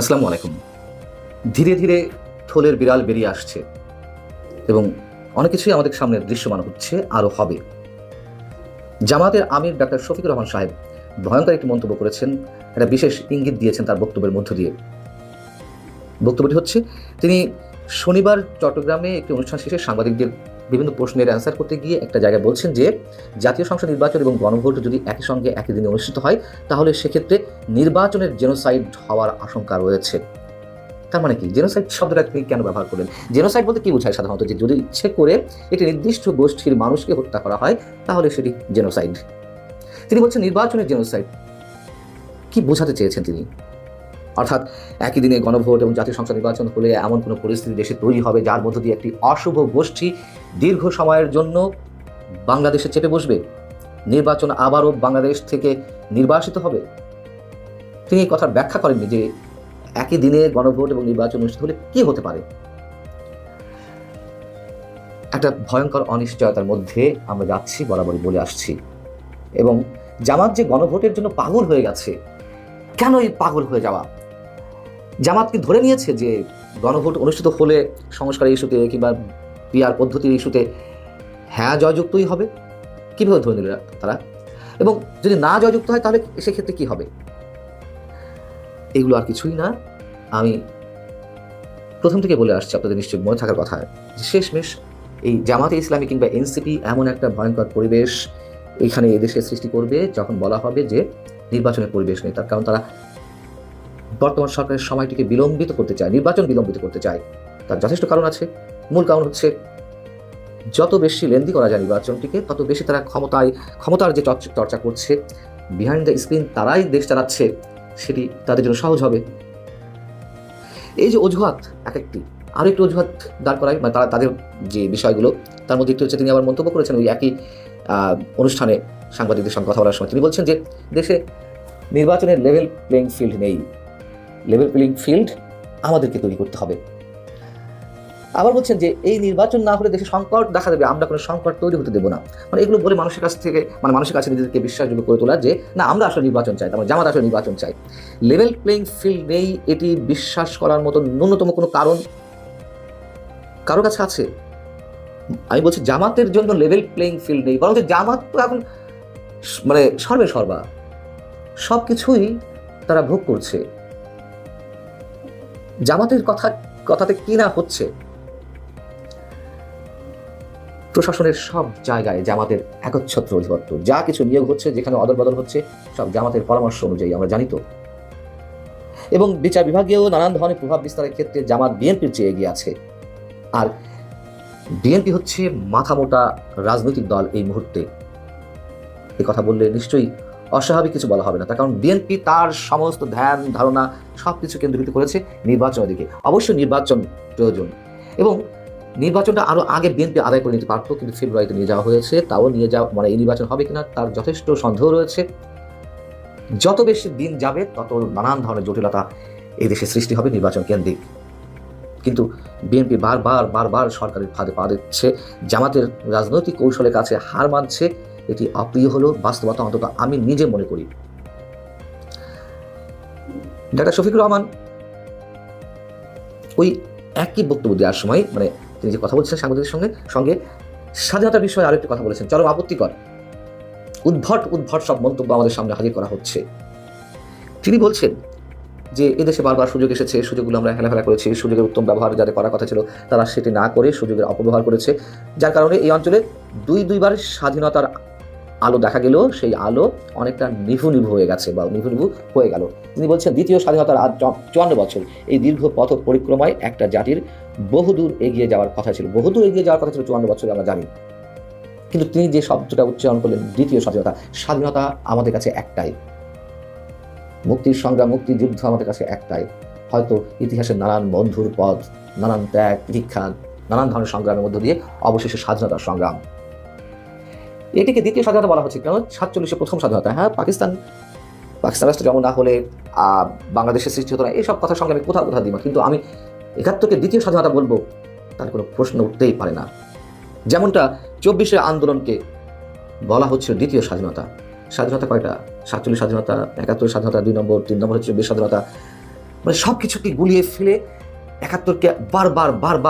আসসালামু আলাইকুম। ধীরে ধীরে থলের বিড়াল বেরিয়ে আসছে এবং অনেক কিছুই আমাদের সামনে দৃশ্যমান হচ্ছে, আরও হবে। জামাতের আমির ডাক্তার শফিকুর রহমান সাহেব ভয়ঙ্কর একটি মন্তব্য করেছেন, একটা বিশেষ ইঙ্গিত দিয়েছেন তার বক্তব্যের মধ্য দিয়ে। বক্তব্যটি হচ্ছে, তিনি শনিবার চট্টগ্রামে একটি অনুষ্ঠান শেষে সাংবাদিকদের বিভিন্ন প্রশ্নের অ্যান্সার করতে গিয়ে একটা জায়গায় বলছেন যে, জাতীয় সংসদ নির্বাচন এবং গণভোট যদি একই সঙ্গে একই দিনে অনুষ্ঠিত হয়, তাহলে সেক্ষেত্রে নির্বাচনের জেনোসাইড হওয়ার আশঙ্কা রয়েছে। তার মানে কি? জেনোসাইড শব্দটা তিনি কেন ব্যবহার করলেন? জেনোসাইড বলতে কী বোঝায় সাধারণত? যে যদি ইচ্ছে করে একটি নির্দিষ্ট গোষ্ঠীর মানুষকে হত্যা করা হয়, তাহলে সেটি জেনোসাইড তিনি বলছেন, নির্বাচনের জেনোসাইড কি বোঝাতে চেয়েছেন তিনি? অর্থাৎ একই দিনে গণভোট এবং জাতীয় সংসদ নির্বাচন হলে এমন কোনো পরিস্থিতি দেশে তৈরি হবে যার মধ্য দিয়ে একটি অশুভ গোষ্ঠী দীর্ঘ সময়ের জন্য বাংলাদেশে চেপে বসবে? নির্বাচন আবারও বাংলাদেশ থেকে নির্বাসিত হবে? তিনি এই কথার ব্যাখ্যা করেননি যে একই দিনে গণভোট এবং নির্বাচন অনুষ্ঠিত হলে কি হতে পারে। একটা ভয়ঙ্কর অনিশ্চয়তার মধ্যে আমরা যাচ্ছি, বরাবরই বলে আসছি। এবং জামাত যে গণভোটের জন্য পাগল হয়ে গেছে কেন এই পাগল হয়ে যাওয়া? জামাত কি ধরে নিয়েছে যে গণভোট অনুষ্ঠিত হলে সংস্কার ইস্যুতে কিংবা পিআর পদ্ধতির ইস্যুতে হ্যাঁ জয়যুক্তই হবে। কীভাবে ধরে নিল তারা? এবং যদি না জয়যুক্ত হয় তাহলে সেক্ষেত্রে কি হবে? এগুলো আর কিছুই না। আমি প্রথম থেকে বলে আসছি আপনাদের নিশ্চয়ই মনে থাকার কথা। শেষমেশ এই জামাতে ইসলামী কিংবা এনসিপি এমন একটা ভয়ঙ্কর পরিবেশ এখানে এদেশে সৃষ্টি করবে, যখন বলা হবে যে নির্বাচনের পরিবেশ নেই। তার কারণ তারা বর্তমান সরকারের সময়টিকে বিলম্বিত করতে চায়, নির্বাচন বিলম্বিত করতে চায়, তার যথেষ্ট কারণ আছে। মূল কারণ হচ্ছে, যত বেশি লেন্দি করা যায় নির্বাচনটিকে, তত বেশি তারা ক্ষমতায়, ক্ষমতার যে চর্চ- করছে বিহাইন্ড দ্য স্ক্রিন তারাই দেশ চালাচ্ছে, সেটি তাদের জন্য সহজ হবে। এই যে অজুহাত, এক একটি আরও একটি অজুহাত দাঁড় করায় মানে তারা, তাদের যে বিষয়গুলো, তার মধ্যে একটি হচ্ছে তিনি আবার মন্তব্য করেছেন ওই একই অনুষ্ঠানে সাংবাদিকদের সঙ্গে কথা বলার সময়। তিনি বলছেন যে, দেশে নির্বাচনের লেভেল প্লেইং ফিল্ড নেই। লেভেল প্লেইং ফিল্ড আমাদেরকে তৈরি করতে হবে। আবার বলছেন যে, এই নির্বাচন না হলে দেশে সংকট দেখা দেবে, আমরা কোনো সংকট তৈরি হতে দেবো না। মানে এগুলো বলে মানুষের কাছ থেকে মানে মানুষের কাছে নিজেদেরকে বিশ্বাসযোগ্য করে তোলা যে, না, আমরা আসলে নির্বাচন চাই মানে জামাত আসলে নির্বাচন চাই। লেভেল প্লেইং ফিল্ড নেই, এটি বিশ্বাস করার মতো ন্যূনতম কোনো কারণ কারও কাছে আছে? আমি বলছি জামাতের জন্য লেভেল প্লেইং ফিল্ড নেই বরং জামাত তো এখন মানে সর্বে সর্বা সব কিছুই তারা ভোগ করছে। জামাতের কথা, কথাতে কি না হচ্ছে? প্রশাসনের সব জায়গায় জামাতের একচ্ছত্র অধিপত্য যা কিছু নিয়োগ হচ্ছে, যেখানে অদলবদল হচ্ছে, সব জামাতের পরামর্শ অনুযায়ী আমরা জানি তো। এবং বিচার বিভাগেও নানান ধরনের প্রভাব বিস্তারের ক্ষেত্রে জামাত বিএনপির চেয়ে এগিয়ে আছে। আর বিএনপি হচ্ছে মাথামোটা রাজনৈতিক দল এই মুহূর্তে। এ কথা বললে নিশ্চয়ই অস্বাভাবিক কিছু বলা হবে না। তার কারণ বিএনপি তার সমস্ত ধ্যান, ধারণা সব কিছু কেন্দ্রীভূত করেছে নির্বাচনের দিকে। অবশ্যই নির্বাচন প্রয়োজন। এবং নির্বাচনটা আরও আগে বিএনপি আদায় করে নিতে পারতো, কিন্তু ফেব্রুয়ারিতে নিয়ে যাওয়া হয়েছে। তাও নিয়ে যাওয়া মানে এই নির্বাচন হবে কিনা তার যথেষ্ট সন্দেহ রয়েছে। যত বেশি দিন যাবে, তত নানান ধরনের জটিলতা এই দেশে সৃষ্টি হবে নির্বাচন কেন্দ্রিক। কিন্তু বিএনপি বারবার বারবার সরকারের ফাঁদে পা দিচ্ছে, জামাতের রাজনৈতিক কৌশলের কাছে হার মানছে এটি অপ্রিয় হলো, বাস্তবতা অন্তত আমি নিজে মনে করি। ডাক্তার শফিকুর রহমান, ওই একই বক্তব্য দেওয়ার সময় মানে তিনি যে কথা বলছেন সাংবাদিকদের সঙ্গে সঙ্গে স্বাধীনতার বিষয়ে আরেকটি কথা বলেছেন। চরম আপত্তিকর উদ্ভট উদ্ভট সব মন্তব্য আমাদের সামনে হাজির করা হচ্ছে। তিনি বলছেন যে, এদেশে বারবার সুযোগ এসেছে, সুযোগগুলো আমরা হেলাফেলা করেছি, সুযোগের উত্তম ব্যবহার যাদের করার কথা ছিল, তারা সেটি না করে সুযোগের অপব্যবহার করেছে। যার কারণে এই অঞ্চলে দুই, দুইবার স্বাধীনতার আলো দেখা গেলেও সেই আলো অনেকটা নিভু নিভু হয়ে গেছে বা নিভু নিভু হয়ে গেল। তিনি বলছেন, দ্বিতীয় স্বাধীনতার আজ চুয়ান্ন বছর। এই দীর্ঘ পথ পরিক্রমায় একটা জাতির বহুদূর এগিয়ে যাওয়ার কথা ছিল। বহুদূর এগিয়ে যাওয়ার কথা ছিল চুয়ান্ন বছরে, আমরা জানি। কিন্তু তিনি যে শব্দটা উচ্চারণ করলেন, দ্বিতীয় স্বাধীনতা স্বাধীনতা আমাদের কাছে একটাই। মুক্তির সংগ্রাম মুক্তির যুদ্ধ আমাদের কাছে একটাই। হয়তো ইতিহাসের নানান বন্ধুর পথ, নানান ত্যাগ দীক্ষা নানান ধরনের সংগ্রামের মধ্য দিয়ে অবশেষে স্বাধীনতার সংগ্রাম। এটিকে দ্বিতীয় স্বাধীনতা বলা হচ্ছে কেন? সাতচল্লিশে প্রথম স্বাধীনতা। হ্যাঁ পাকিস্তান পাকিস্তান রাষ্ট্র যেমন না হলে বাংলাদেশের সৃষ্টি হতো না এইসব কথার সঙ্গে আমি কোথাও কোথাও দিব কিন্তু আমি একাত্তরকে দ্বিতীয় স্বাধীনতা বলব, তার কোনো প্রশ্ন উঠতেই পারে না। যেমনটা চব্বিশে আন্দোলনকে বলা হচ্ছে দ্বিতীয় স্বাধীনতা। স্বাধীনতা কয়টা? সাতচল্লিশ স্বাধীনতা, একাত্তর স্বাধীনতা, দুই নম্বর, তিন নম্বর হচ্ছে চব্বিশ স্বাধীনতা। মানে সব কিছুকে গুলিয়ে ফেলে একাত্তরকে বারবার বারবার